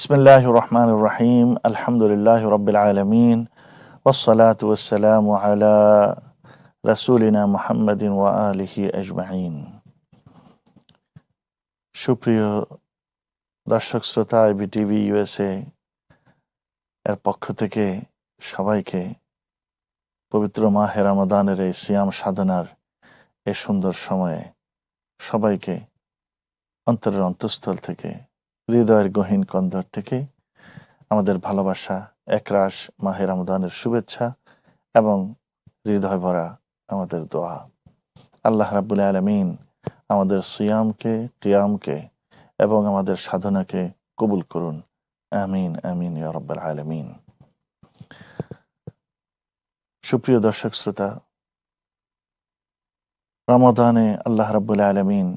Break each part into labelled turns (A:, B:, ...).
A: বিসমিল্লাহ রহমান রাহিম আলহামদুলিল্লাহ রবিল আলমিন ওসলাত ওসালাম আলা রাসুলিনা মোহাম্মদিন ওয়া আলিহি আজমাইন সুপ্রিয় দর্শক শ্রোতা আইবি টিভি ইউএসএ এর পক্ষ থেকে সবাইকে পবিত্র মা হেরামদানের এই সিয়াম সাধনার এ সুন্দর সময়ে সবাইকে অন্তরের অন্তঃস্থল থেকে হৃদয়ের গহীন কন্দর থেকে আমাদের ভালোবাসা, একরাশ মাহের রমদানের শুভেচ্ছা এবং হৃদয় ভরা আমাদের দোয়া। আল্লাহ রাবুল আলমিন আমাদের সিয়ামকে, কিয়ামকে এবং আমাদের সাধনাকে কবুল করুন। আমিন আমিন ইয়া রব্বাল আলমিন। সুপ্রিয় দর্শক শ্রোতা রমাদানে আল্লাহ রাবুল আলমিন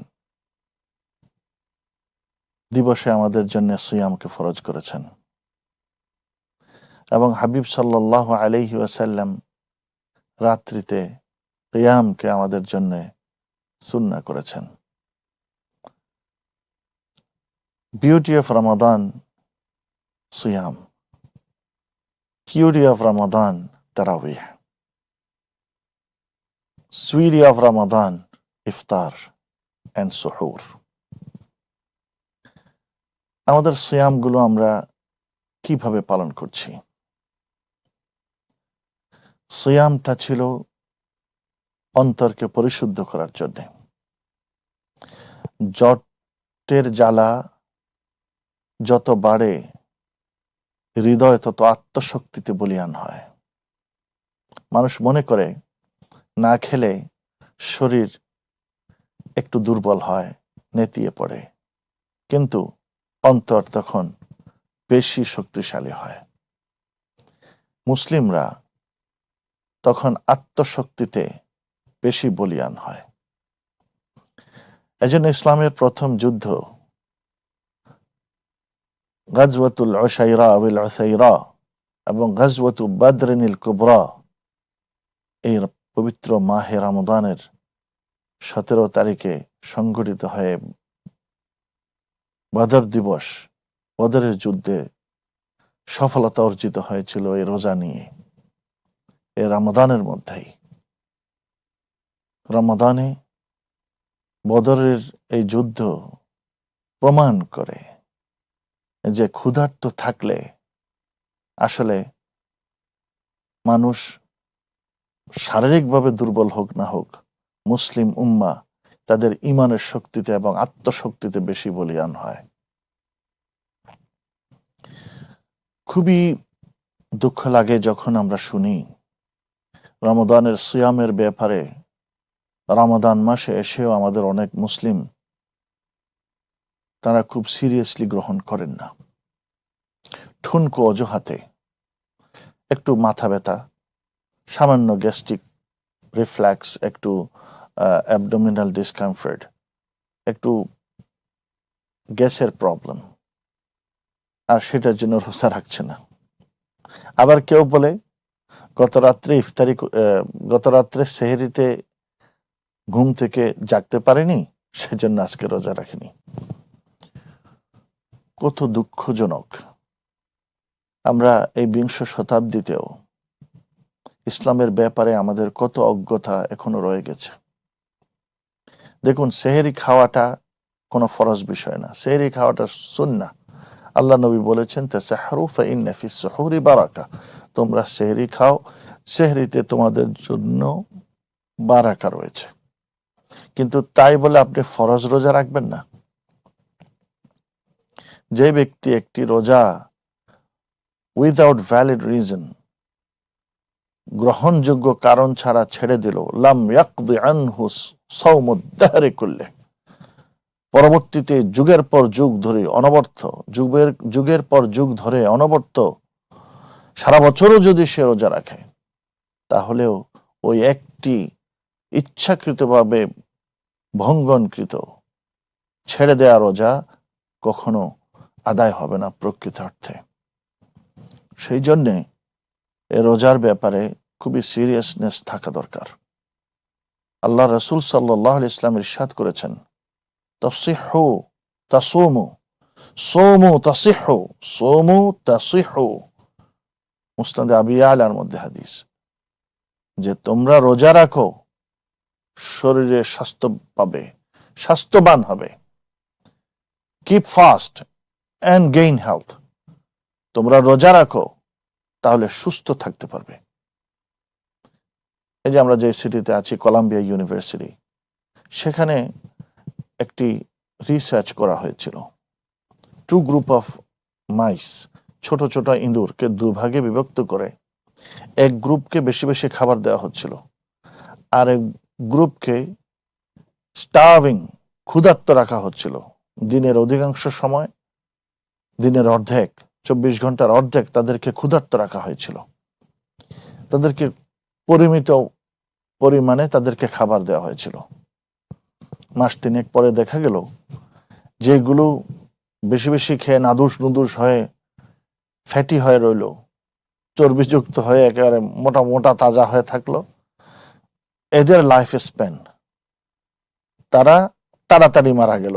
A: দিবসে আমাদের জন্য সিয়ামকে ফরজ করেছেন। এবং হাবিব সাল্লাহ আলহি ওয়াসাল্লাম রাত্রিতে কিয়ামকে আমাদের জন্য সুন্না করেছেন। বিউটি অফ রমাদান সিয়াম। কিউটি অফ রমাদান তারাবিহ। সুইডি অফ রমাদান ইফতার অ্যান্ড সুহুর আমাদের সিয়ামগুলো আমরা কীভাবে পালন করছি? সিয়ামটা ছিল অন্তরকে পরিশুদ্ধ করার জন্য। জটের জ্বালা যত বাড়ে, হৃদয় তত আত্মশক্তিতে বলিয়ান হয়। মানুষ মনে করে, না খেলে শরীর একটু দুর্বল হয়, নেতিয়ে পড়ে। কিন্তু অন্তর তখন বেশি শক্তিশালী হয়। মুসলিমরা তখন আত্মশক্তিতে বেশি বলিয়ান হয়। এজন্য ইসলামের প্রথম যুদ্ধ গাজওয়াতুল অসাইরা আবিল অসাইরা এবং গাজওয়াতু বাদরিনিল কুবরা এই পবিত্র মাহে রামদানের সতেরো তারিখে সংঘটিত হয়ে বদর দিবস, বদরের যুদ্ধে সফলতা অর্জিত হয়েছিল এই রোজা নিয়ে, এ রামাদানের মধ্যেই। রমাদানে বদরের এই যুদ্ধ প্রমাণ করে যে ক্ষুধার্ত থাকলে আসলে মানুষ শারীরিকভাবে দুর্বল হোক না হোক, মুসলিম উম্মা তাদের ইমানের শক্তিতে এবং আত্মশক্তিতে বেশি বলিয়ান হয়। খুবই দুঃখ লাগে যখন আমরা শুনি রমদানের সিয়ামের ব্যাপারে রমাদান মাসে এসেও আমাদের অনেক মুসলিম তারা খুব সিরিয়াসলি গ্রহণ করেন না। ঠুনকো অজুহাতে একটু মাথা ব্যথা, সামান্য গ্যাস্ট্রিক রিফ্ল্যাক্স একটু অ্যাবডোমিনাল ডিসকমফর্ট একটু গ্যাসের প্রবলেম আর সেটার জন্য রোজা রাখছে না। আবার কেউ বলে, গত রাত্রে ইফতারি গত রাত্রে সেহেরিতে ঘুম থেকে জাগতে পারেনি, সেজন্য আজকে রোজা রাখেনি। কত দুঃখজনক। আমরা এই বিংশ শতাব্দীতেও ইসলামের ব্যাপারে আমাদের কত অজ্ঞতা এখনও রয়ে গেছে। দেখুন, সেহেরি খাওয়াটা কোনো ফরজ বিষয় না। সেহেরি খাওয়াটা সুন্না আল্লাহ নবী বলেছেন তেসাহরুফি বারাকা। তোমরা সেহরি খাও, সেহরিতে তোমাদের জন্য বারাকা রয়েছে। কিন্তু তাই বলে আপনি ফরজ রোজা রাখবেন না? যে ব্যক্তি একটি রোজা উইদাউট ভ্যালিড রিজন গ্রহণযোগ্য কারণ ছাড়া ছেড়ে দিল, লাম করলে পরবর্তীতে যুগের পর যুগ ধরে অনবর্ত, যুগের যুগের পর যুগ ধরে অনবর্ত, সারা বছরও যদি সে রোজা রাখে, তাহলেও ওই একটি ইচ্ছাকৃতভাবে ভঙ্গনকৃত, ছেড়ে দেয়া রোজা কখনো আদায় হবে না প্রকৃত অর্থে সেই জন্যে এ রোজার ব্যাপারে খুবই সিরিয়াসনেস থাকা দরকার। আল্লাহ রসুল সাল্লাহ ইসলাম ইরশাদ করেছেন, তসিহু, তাসুমু, সোমু, তাসিহু সোমু, তাসিহু। মধ্যে হাদিস, যে তোমরা রোজা রাখো, শরীরে স্বাস্থ্য পাবে, স্বাস্থ্যবান হবে। Keep fast and gain health তোমরা রোজা রাখো, তাহলে সুস্থ থাকতে পারবে। এই যে আমরা যে সিটিতে আছি কলাম্বিয়া ইউনিভার্সিটি সেখানে একটি রিসার্চ করা হয়েছিল। টু গ্রুপ অফ মাইস ছোট ছোট ইঁদুরকে দুভাগে বিভক্ত করে এক গ্রুপকে বেশি বেশি খাবার দেওয়া হচ্ছিল আর এক গ্রুপকে স্টার্ভিং ক্ষুধার্ত রাখা হচ্ছিল। দিনের অধিকাংশ সময়, দিনের অর্ধেক, চব্বিশ ঘণ্টার অর্ধেক তাদেরকে ক্ষুধার্ত রাখা হয়েছিল। তাদেরকে পরিমিত পরিমাণে তাদেরকে খাবার দেওয়া হয়েছিল। মাস তিনেক পরে দেখা গেল যেগুলো বেশি বেশি খেয়ে নাদুস নুদুস হয়ে ফ্যাটি হয়ে রইল, চর্বিযুক্ত হয়ে একেবারে মোটা মোটা তাজা হয়ে থাকল। এদের লাইফ স্প্যান তারা তাড়াতাড়ি মারা গেল।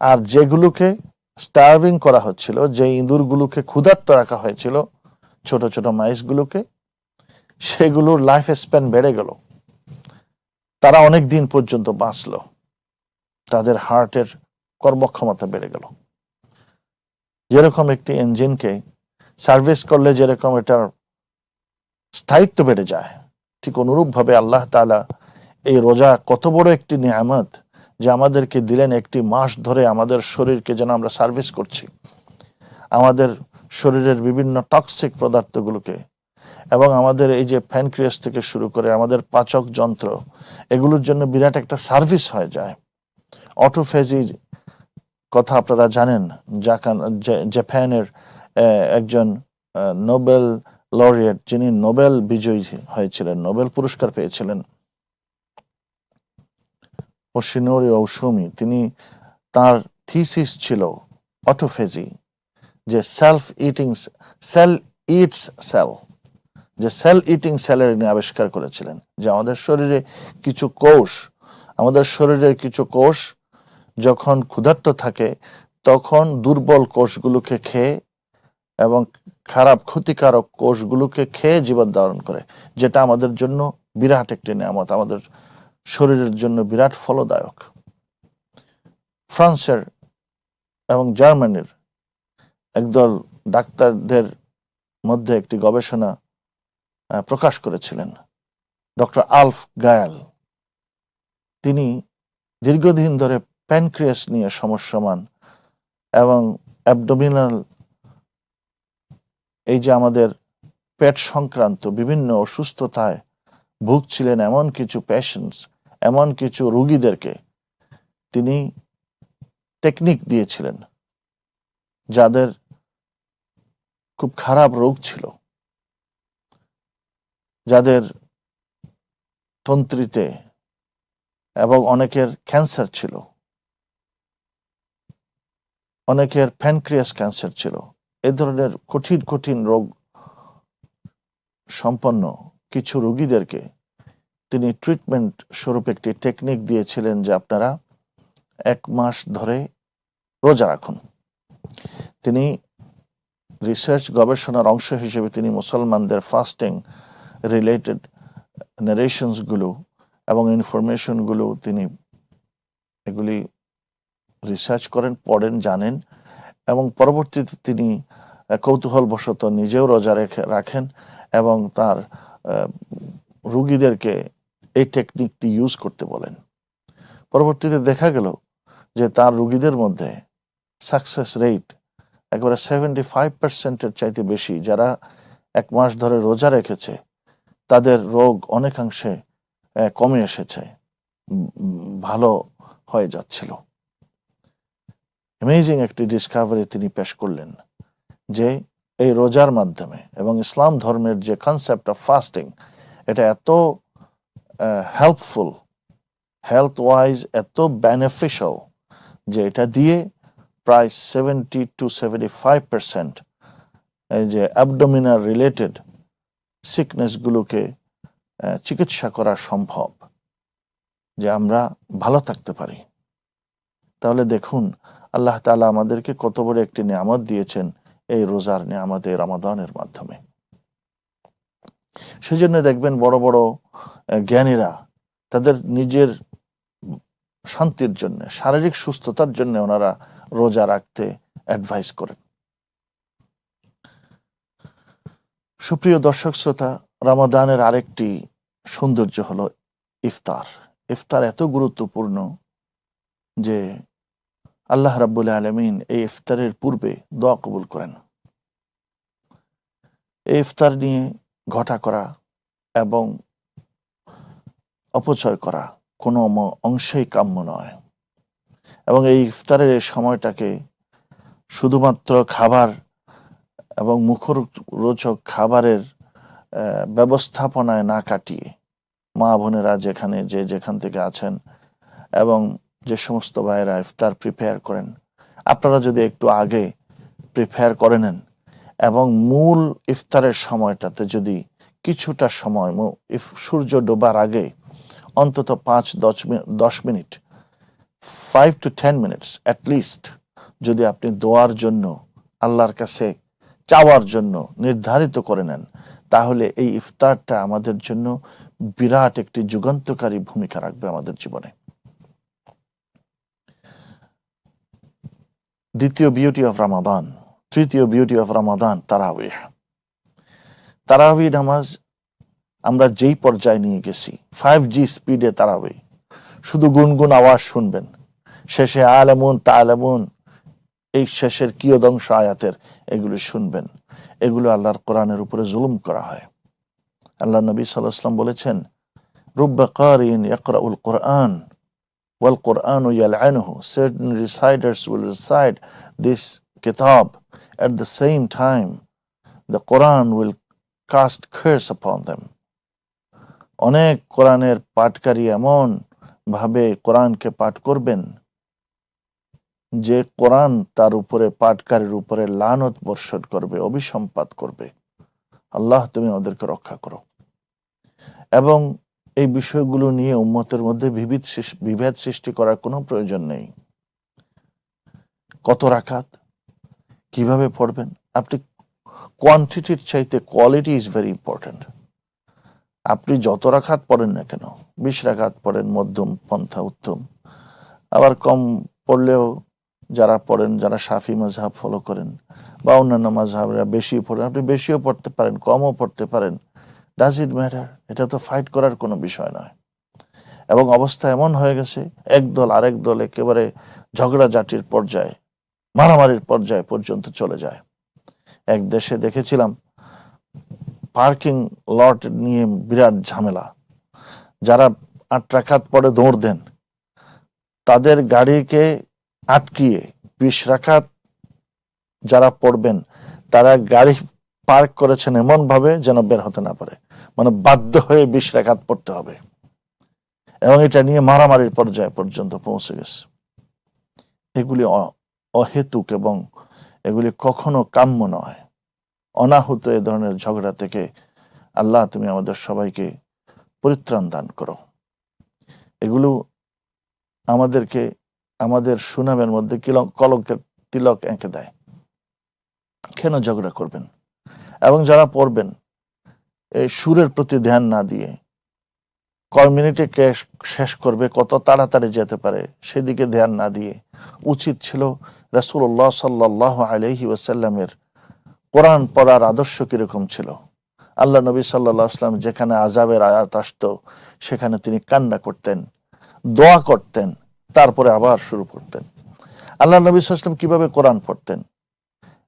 A: আর যেগুলোকে স্টার্ভিং করা হচ্ছিল যে ইঁদুরগুলোকে ক্ষুধার্ত রাখা হয়েছিল, ছোট ছোট মাইসগুলোকে সেগুলোর লাইফ স্প্যান বেড়ে গেল। তারা অনেক দিন পর্যন্ত বাঁচলো। তাদের হার্টের কর্মক্ষমতা বেড়ে গেল। যেরকম একটি ইঞ্জিনকে সার্ভিস করলে যেরকম এটার স্থায়িত্ব বেড়ে যায়, ঠিক অনুরূপভাবে আল্লাহ তাআলা এই রোজা কত বড় একটি নিয়ামত যে আমাদেরকে দিলেন একটি মাস ধরে আমাদের শরীরকে যেন আমরা সার্ভিস করছি। আমাদের শরীরের বিভিন্ন টক্সিক পদার্থগুলোকে এবং আমাদের এই যে প্যানক্রিয়াস থেকে শুরু করে আমাদের পাচক যন্ত্র, এগুলোর জন্য বিরাট একটা সার্ভিস হয়ে যায়। অটোফেজি কথা আপনারা জানেন জাপানের একজন নোবেল লরিয়েট যিনি নোবেল বিজয়ী হয়েছিলেন, নোবেল পুরস্কার পেয়েছিলেন। ওশিনোরি ঔসুমি তিনি তার থিসিস ছিল অটোফেজি যে self eating cell it's cell যে সেল ইটিং সেলের আবিষ্কার করেছিলেন যে আমাদের শরীরে কিছু কোষ, আমাদের শরীরের কিছু কোষ যখন ক্ষুধার্ত থাকে, তখন দুর্বল কোষগুলোকে খেয়ে এবং খারাপ ক্ষতিকারক কোষগুলোকে খেয়ে জীবন ধারণ করে, যেটা আমাদের জন্য বিরাট একটি নিয়ামত, আমাদের শরীরের জন্য বিরাট ফলদায়ক। ফ্রান্সের এবং জার্মানির একদল ডাক্তারদের মধ্যে একটি গবেষণা প্রকাশ করেছিলেন। ডক্টর আলফ গায়াল। তিনি দীর্ঘদিন ধরে প্যানক্রিয়াস নিয়ে সমস্যমান এবং অ্যাবডোমিনাল এই যে আমাদের পেট সংক্রান্ত বিভিন্ন অসুস্থতায় ভুগছিলেন এমন কিছু পেশেন্টস এমন কিছু রোগীদেরকে তিনি টেকনিক দিয়েছিলেন, যাদের খুব খারাপ রোগ ছিল। যাদের তন্ত্রীতে এবং অনেকের ক্যান্সার ছিল, অনেকের প্যানক্রিয়াস ক্যান্সার ছিল, এ ধরনের কঠিন কঠিন রোগ সম্পন্ন কিছু রোগীদেরকে তিনি ট্রিটমেন্ট স্বরূপ একটি টেকনিক দিয়েছিলেন যে আপনারা এক মাস ধরে রোজা রাখুন। তিনি রিসার্চ গবেষণার অংশ হিসেবে তিনি মুসলমানদের ফাস্টিং রিলেটেড নারেশনসগুলো এবং ইনফরমেশনগুলো তিনি এগুলি রিসার্চ করেন, পড়েন, জানেন এবং পরবর্তীতে তিনি কৌতূহলবশত নিজেও রোজা রেখে, রাখেন এবং তার রুগীদেরকে এই টেকনিকটি ইউজ করতে বলেন। পরবর্তীতে দেখা গেল যে তার রুগীদের মধ্যে সাকসেস রেট একেবারে সেভেন্টি ফাইভ পার্সেন্টের চাইতে বেশি, যারা এক মাস ধরে রোজা রেখেছে তাদের রোগ অনেকাংশে কমে এসেছে ভালো হয়ে যাচ্ছিল। অ্যামেজিং একটি ডিসকাভারি তিনি পেশ করলেন যে এই রোজার মাধ্যমে এবং ইসলাম ধর্মের যে কনসেপ্ট অফ ফাস্টিং এটা এত হেল্পফুল হেলথ ওয়াইজ এত বেনিফিশিয়াল যে এটা দিয়ে প্রায় seventy two seventy five percent এই যে অ্যাবডোমিনার রিলেটেড সিকনেসগুলোকে চিকিৎসা করা সম্ভব, যে আমরা ভালো থাকতে পারি। তাহলে দেখুন, আল্লাহ তালা আমাদেরকে কত বড় একটি নিয়ামত দিয়েছেন এই রোজার নিয়ামতে, রমাদানের মাধ্যমে। সেজন্য দেখবেন বড় বড় জ্ঞানীরা তাদের নিজের শান্তির জন্য, শারীরিক সুস্থতার জন্য ওনারা রোজা রাখতে অ্যাডভাইস করেন। সুপ্রিয় দর্শক শ্রোতা, রমাদানের আরেকটি সৌন্দর্য হলো ইফতার। ইফতার এত গুরুত্বপূর্ণ যে আল্লাহ রাব্বুল আলমিন এই ইফতারের পূর্বে দোয়া কবুল করেন। এই ইফতার নিয়ে ঘটা করা এবং অপচয় করা কোনো অংশেই কাম্য নয়। এবং এই ইফতারের সময়টাকে শুধুমাত্র খাবার এবং মুখরোচক খাবারের ব্যবস্থাপনায় না কাটিয়ে মা বোনেরা যেখানে, যে যেখান থেকে আছেন এবং যে সমস্ত ভাইয়েরা ইফতার প্রিপেয়ার করেন, আপনারা যদি একটু আগে প্রিপেয়ার করে নেন এবং মূল ইফতারের সময়টাতে যদি কিছুটা সময় সূর্য ডোবার আগে অন্তত পাঁচ, দশ মিনিট দশ minute five to ten minutes at least যদি আপনি দোয়ার জন্য আল্লাহর কাছে চাওয়ার জন্য নির্ধারিত করে নেন, তাহলে এই ইফতারটা আমাদের জন্য বিরাট একটি যুগান্তকারী ভূমিকা রাখবে আমাদের জীবনে। দ্বিতীয় বিউটি অফ রামাদান তৃতীয় বিউটি অফ রামাদান তারাবিহ। তারাবি নামাজ আমরা যেই পর্যায়ে নিয়ে গেছি ফাইভ জি স্পিডে তারাবি শুধু গুনগুন আওয়াজ শুনবেন। শেষে আলেমুন তালেমুন এই শেষের কিয়দংশ আয়াতের এগুলো শুনবেন। এগুলো আল্লাহর কোরআনের উপরে জুলুম করা হয়। আল্লাহ নবী সাল্লাম বলেছেন, রুব্বা কারিন কোরআন ওয়াল কোরআন ইয়ালআনহু certain reciters will recite this kitab at the same time the Quran will cast curse upon them. অনেক কোরআনের পাঠকারী এমন ভাবে কোরআনকে পাঠ করবেন যে কোরআন তার উপরে, পাটকারের উপরে লানত বর্ষণ করবে, অভিসম্পাত করবে। আল্লাহ, তুমি ওদেরকে রক্ষা করো। এবং এই বিষয়গুলো নিয়ে উম্মতের মধ্যে বিবিধ বিভেদ সৃষ্টি করার কোনো প্রয়োজন নেই। কত রাখাত কীভাবে পড়বেন? আপনি কোয়ান্টিটির চাইতে কোয়ালিটি ইজ ভেরি ইম্পর্টেন্ট আপনি যত রাখাত পড়েন না কেন, বিশ রাখাত পড়েন মধ্যম, পন্থা, উত্তম। আবার কম পড়লেও যারা পড়েন, যারা সাফি মজহাব ফলো করেন বা অন্যান্য মজহাবরা বেশি পড়েন, আপনি বেশিও পড়তে পারেন, কমও পড়তে পারেন ডাজ ইট ম্যাটার এটা তো ফাইট করার কোনো বিষয় নয়। এবং অবস্থা এমন হয়ে গেছে, এক দল আরেক দল একেবারে ঝগড়া ঝগড়াঝাটির পর্যায়ে, মারামারির পর্যায়ে পর্যন্ত চলে যায়। এক দেশে দেখেছিলাম পার্কিং লট নিয়ে বিরাট ঝামেলা। যারা আট রাখাত পরে দৌড় দেন, তাদের গাড়িকে আটকিয়ে বিশ রাখাত যারা পড়বেন, তারা গাড়ি পার্ক করেছেন এমন ভাবে যেন বের হতে না পারে। মানে বাধ্য হয়ে বিশ রেখাত পড়তে হবে। এবং এটা নিয়ে মারামারির পর্যায়ে পর্যন্ত পৌঁছে গেছে। এগুলি অহেতুক এবং এগুলি কখনো কাম্য নয়। অনাহুত এ ধরনের ঝগড়া থেকে আল্লাহ তুমি আমাদের সবাইকে পরিত্রাণ দান করো। এগুলো আমাদেরকে আমাদের সুনামের মধ্যে কিলং- কলঙ্কের তিলক এঁকে দেয়। কেন ঝগড়া করবেন? এবং যারা পড়বেন, এই সুরের প্রতি ধ্যান না দিয়ে কয় মিনিটে শেষ করবে, কত তাড়াতাড়ি যেতে পারে, সেদিকে ধ্যান না দিয়ে উচিত ছিল রাসূলুল্লাহ সাল্লাহ আলহি ওয়াসাল্লামের কোরআন পড়ার আদর্শ কীরকম ছিল। আল্লাহ নবী সাল্লাহ আসলাম যেখানে আজাবের আয়াত আসতো, সেখানে তিনি কান্না করতেন, দোয়া করতেন তারপরে আবার শুরু করতেন। আল্লাহ নবী সাল্লাম কীভাবে কোরআন পড়তেন?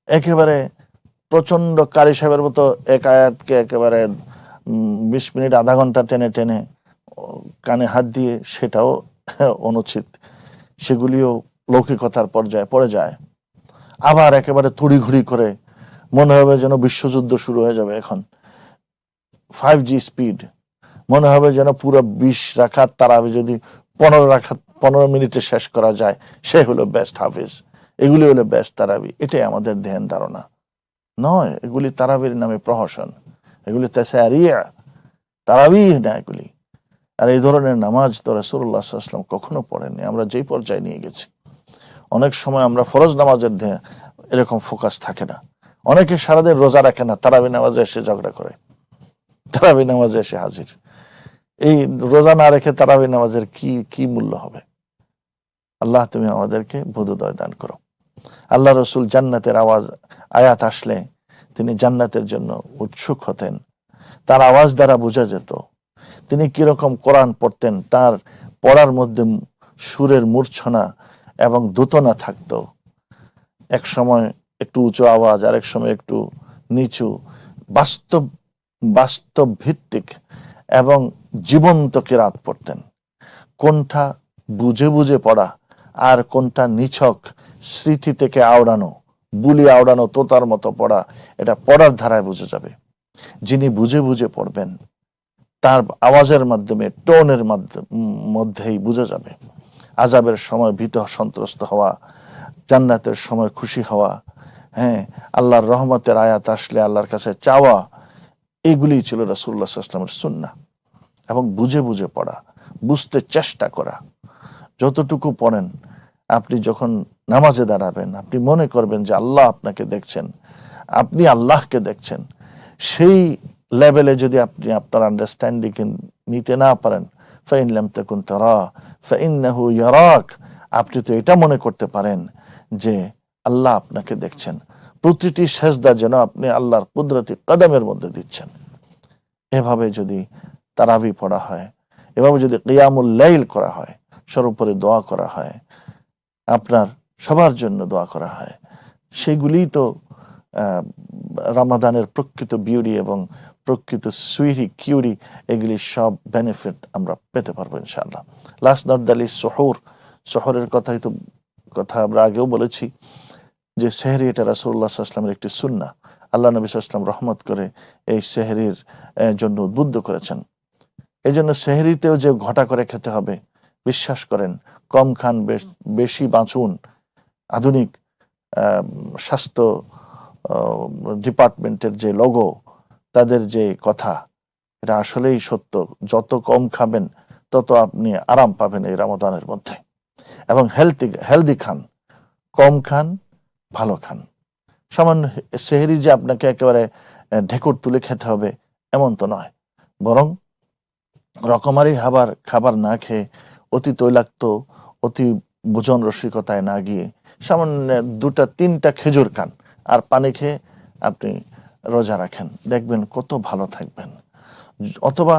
A: একেবারে প্রচণ্ড কারি সাহেবের মতো এক আয়াতকে একেবারে বিশ মিনিট, আধা ঘণ্টা টেনে টেনে কানে হাত দিয়ে সেটাও অনুচিত সেগুলিও লৌকিকতার পর্যায়ে পড়ে যায়। আবার একেবারে তড়িঘড়ি করে মনে হবে যেন বিশ্বযুদ্ধ শুরু হয়ে যাবে এখন। ফাইভ জি স্পিড মনে হবে যেন পুরো বিশ রাখার তারা যদি পনেরো রাখাত পনেরো মিনিটে শেষ করা যায়, সে হলো বেস্ট হাফিজ। এগুলি হলো বেস্ট তারাবি, এটাই আমাদের ধ্যান ধারণা। নয়, এগুলি তারাবির নামে প্রহসন। এগুলি তেসারিয়া। তারাবি না এগুলি। আর এই ধরনের নামাজ তো আলাইহি ওয়াসাল্লাম কখনো পড়েননি, আমরা যেই পর্যায়ে নিয়ে গেছি। অনেক সময় আমরা ফরজ নামাজের এরকম ফোকাস থাকে না। অনেকে সারাদিন রোজা রাখে না, তারাবি নামাজে এসে ঝগড়া করে। তারাবি নামাজে এসে হাজির। এই রোজা না রেখে তারাবি নামাজের কি কি মূল্য হবে? আল্লাহ, তুমি আমাদেরকে বোধোদয় দান করো। আল্লাহ রসুল জান্নাতের আওয়াজ, আয়াত আসলে তিনি জান্নাতের জন্য উৎসুক হতেন। তার আওয়াজ দ্বারা বোঝা যেত তিনি কীরকম কোরআন পড়তেন। তার পড়ার মধ্যে সুরের মূর্ছনা এবং দোতনা থাকতো। এক সময় একটু উঁচু আওয়াজ, আরেক সময় একটু নিচু, বাস্তব বাস্তব ভিত্তিক এবং জীবন্ত কেরাত পড়তেন। কোনটা বুঝে বুঝে পড়া আর কোনটা নিছক স্মৃতি থেকে আওড়ানো, বুলি আওড়ানো তোতার মতো পড়া, এটা পড়ার ধারায় বুঝে যাবে। যিনি বুঝে বুঝে পড়বেন, তার আওয়াজের মাধ্যমে, টোনের মধ্যেই বুঝে যাবে। আজাবের সময় ভীত, সন্ত্রস্ত হওয়া, জান্নাতের সময় খুশি হওয়া হ্যাঁ আল্লাহর রহমতের আয়াত আসলে আল্লাহর কাছে চাওয়া এগুলি ছিল রাসুল্লাহ আসলামের সুন্না এবং বুঝে বুঝে পড়া, বুঝতে চেষ্টা করা। যতটুকু পড়েন, আপনি যখন নামাজে দাঁড়াবেন, আপনি মনে করবেন যে আল্লাহ আপনাকে দেখছেন, আপনি আল্লাহকে দেখছেন, সেই লেভেলে যদি আপনি আপনার আন্ডারস্ট্যান্ডিং নিতে না পারেন, ফাইন লাম তাকুন তারা, ফাইন্নাহু ইয়ারাক, আপনি তো এটা মনে করতে পারেন যে আল্লাহ আপনাকে দেখছেন। প্রতিটি সেজদা যেন আপনি আল্লাহর কুদরতি কদমের মধ্যে দিচ্ছেন। এভাবে যদি তারাবি পড়া হয়। এভাবে যদি কিয়ামুল লাইল করা হয়, সর্বোপরি দোয়া করা হয়, আপনার সবার জন্য দোয়া করা হয়। সেগুলি তো রামাদানের প্রকৃত বিউরি এবং প্রকৃত সুইরি কিউরি এগুলি সব বেনিফিট আমরা পেতে পারব ইনশাআল্লাহ। লাস্ট নট দালি শহর শহরের কথাই তো, কথা আমরা আগেও বলেছি যে সেহরি এটা রাসুল্লাহ আসলামের একটি সুন্না আল্লাহ নবী আসলাম রহমত করে এই সেহরির জন্য উদ্বুদ্ধ করেছেন। এই জন্য সেহরিতেও যে ঘটা করে খেতে হবে, বিশ্বাস করেন, কম খান, বেশি বাঁচুন। আধুনিক স্বাস্থ্য ডিপার্টমেন্টের যে লগো তাদের যে কথা, এটা আসলেই সত্য। যত কম খাবেন, তত আপনি আরাম পাবেন এই রামদানের মধ্যে। এবং হেলদি হেলদি খান, কম খান, ভালো খান। সামান্য সেহেরি যে আপনাকে একেবারে ঢেকুর তুলে খেতে হবে, এমন তো নয়। বরং রকমারি খাবার খাবার না খেয়ে অতি তৈলাক্ত, অতি ভোজন রসিকতায় না গিয়ে সামান্য দুটা, তিনটা খেজুর খান আর পানি খেয়ে আপনি রোজা রাখেন। দেখবেন কত ভালো থাকবেন। অথবা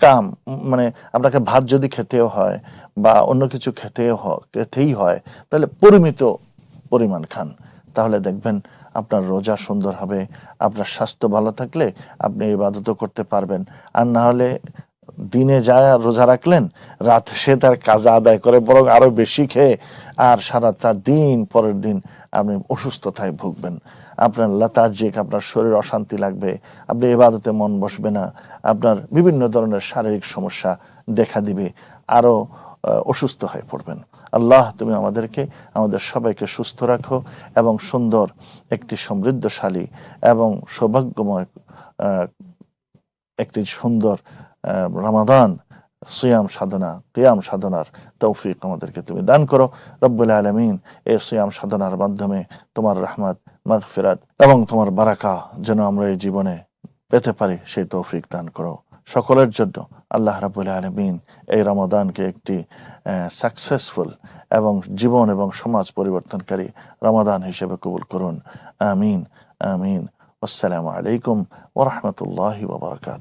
A: কাম মানে আপনাকে ভাত যদি খেতেও হয় বা অন্য কিছু খেতেও খেতেই হয়, তাহলে পরিমিত পরিমাণ খান। তাহলে দেখবেন আপনার রোজা সুন্দর হবে, আপনার স্বাস্থ্য ভালো থাকলে আপনি ইবাদতও করতে পারবেন। আর না হলে দিনে যায় রোজা রাখলেন, রাত সে তার কাজা আদায় করে, বরং আরও বেশি খেয়ে আর সারা তার দিন পরের দিন আপনি অসুস্থতায় ভুগবেন। আপনার লাতার্জিক আপনার শরীর অশান্তি লাগবে, আপনি এবাদতে মন বসবে না, আপনার বিভিন্ন ধরনের শারীরিক সমস্যা দেখা দিবে, আরও অসুস্থ হয়ে পড়বেন। আল্লাহ, তুমি আমাদেরকে, আমাদের সবাইকে সুস্থ রাখো এবং সুন্দর একটি সমৃদ্ধশালী এবং সৌভাগ্যময় একটি সুন্দর রামাদান, সিয়াম সাধনা, কিয়াম সাধনার তৌফিক আমাদেরকে তুমি দান করো। রব্বুল আলমিন এই সিয়াম সাধনার মাধ্যমে তোমার রহমত, মাগফিরাত এবং তোমার বারাকা যেন আমরা এই জীবনে পেতে পারি, সেই তৌফিক দান করো। সকলের জন্য আল্লাহ রাবুল আলমিন এই রমাদানকে একটি সাকসেসফুল এবং জীবন এবং সমাজ পরিবর্তনকারী রমাদান হিসেবে কবুল করুন। আমিন আমিন। আসসালামু আলাইকুম ওরহমতুল্লাহ ওবরাকাত